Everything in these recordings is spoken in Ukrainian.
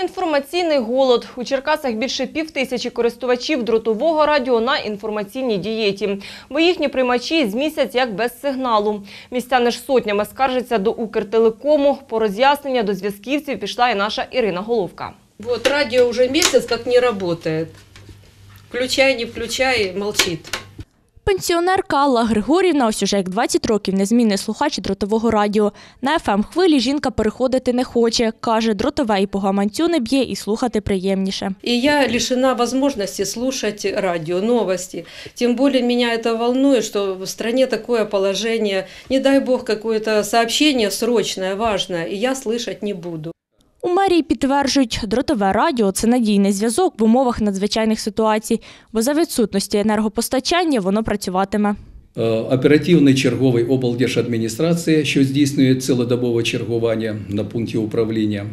Інформаційний голод. У Черкасах більше пів тисячі користувачів дротового радіо на інформаційній дієті. Бо їхні приймачі з місяць як без сигналу. Містяни ж сотнями скаржаться до Укртелекому. По роз'яснення до зв'язківців пішла і наша Ірина Головка. Вот радио уже месяц как не работает. Включай, не включай, молчит. Пенсіонерка Алла Григорівна ось уже як 20 років незмінний слухач дротового радіо. На fm хвилі жінка переходити не хоче. Каже, дротове і по гаманцю не б'є і слухати приємніше. И я лишена возможности слушать радио, новости. Тем более меня это волнует, что в стране такое положение. Не дай бог какое-то сообщение срочное, важное, и я слышать не буду. У мерії підтверджують, дротове радіо це надійний зв'язок в умовах надзвичайних ситуацій, бо за відсутності енергопостачання воно працюватиме. Е, Оперативний черговий облдержадміністрації, що здійснює цілодобове чергування на пункті управління.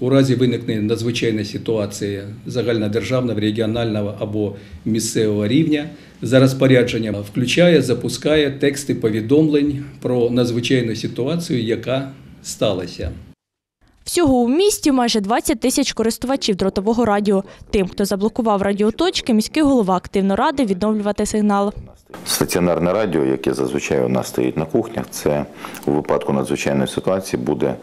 У разі виникнення надзвичайної ситуації загальнодержавного, регіонального або місцевого рівня за розпорядженням включає, запускає тексти повідомлень про надзвичайну ситуацію, яка сталася. Всього у місті майже 20 тисяч користувачів дротового радіо. Тим, хто заблокував радіоточки, міський голова активно радив відновлювати сигнал. Стаціонарне радіо, яке зазвичай у нас стоїть на кухнях, це у випадку надзвичайної ситуації буде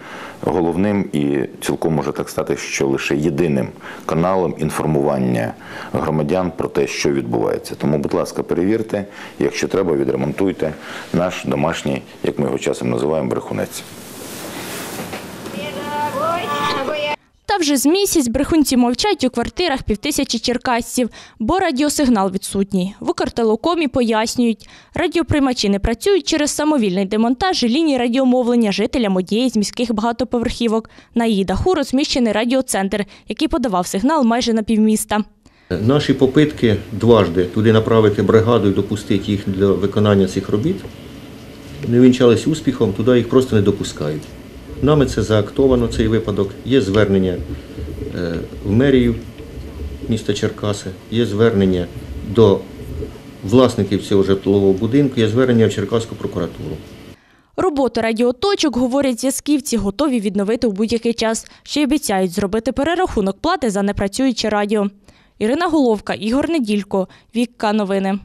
головним і цілком може так стати, що лише єдиним каналом інформування громадян про те, що відбувається. Тому, будь ласка, перевірте, якщо треба, відремонтуйте наш домашній, як ми його часом називаємо, брехунець. Та вже з місяць брехунці мовчать у квартирах півтисячі черкасців, бо радіосигнал відсутній. В Укртелекомі пояснюють, радіоприймачі не працюють через самовільний демонтаж ліній радіомовлення жителям однієї з міських багатоповерхівок. На її даху розміщений радіоцентр, який подавав сигнал майже на півміста. Наші попитки дважди туди направити бригаду і допустити їх для виконання цих робіт не вінчались успіхом, туди їх просто не допускають. Нами це заактовано, цей випадок. Є звернення е, в мерію міста Черкаси, є звернення до власників цього житлового будинку, є звернення в Черкаську прокуратуру. Роботу радіоточок, говорять зв'язківці, готові відновити у будь-який час. Ще й обіцяють зробити перерахунок плати за непрацююче радіо. Ірина Головка, Ігор Неділько, Вікка Новини.